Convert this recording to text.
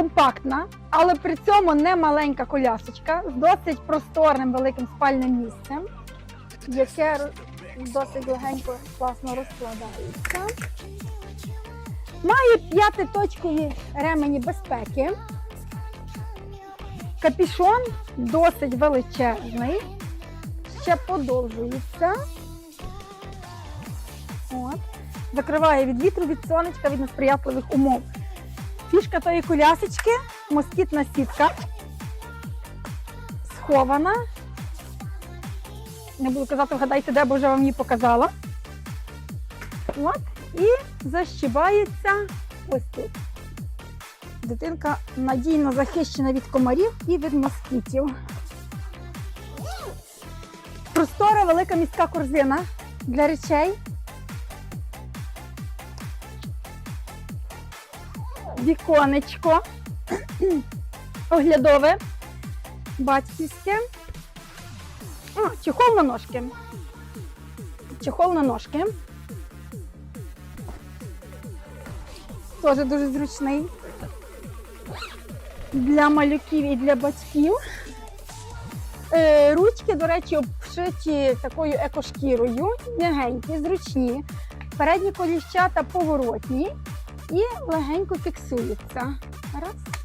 компактна, але при цьому не маленька колясочка з досить просторним великим спальним місцем, яке досить легенько класно розкладається. Має п'ятиточкові ремені безпеки. Капішон досить величезний, ще подовжується. От. Закриває від вітру, від сонечка, від несприятливих умов. Фішка тої колясочки, москітна сітка. Схована. Не буду казати, вгадайте, де, бо вже вам її показала. От. І защібається ось тут. Дитинка надійно захищена від комарів і від москітів. Простора велика міська корзина для речей. Віконечко. Оглядове. Батьківське. А, чехол на ножки. Чехол на ножки. Теж дуже зручний. Для малюків і для батьків. Е, ручки, до речі, обшиті такою екошкірою, м'ягенькі, зручні. Передні коліщата поворотні і легенько фіксується. Раз.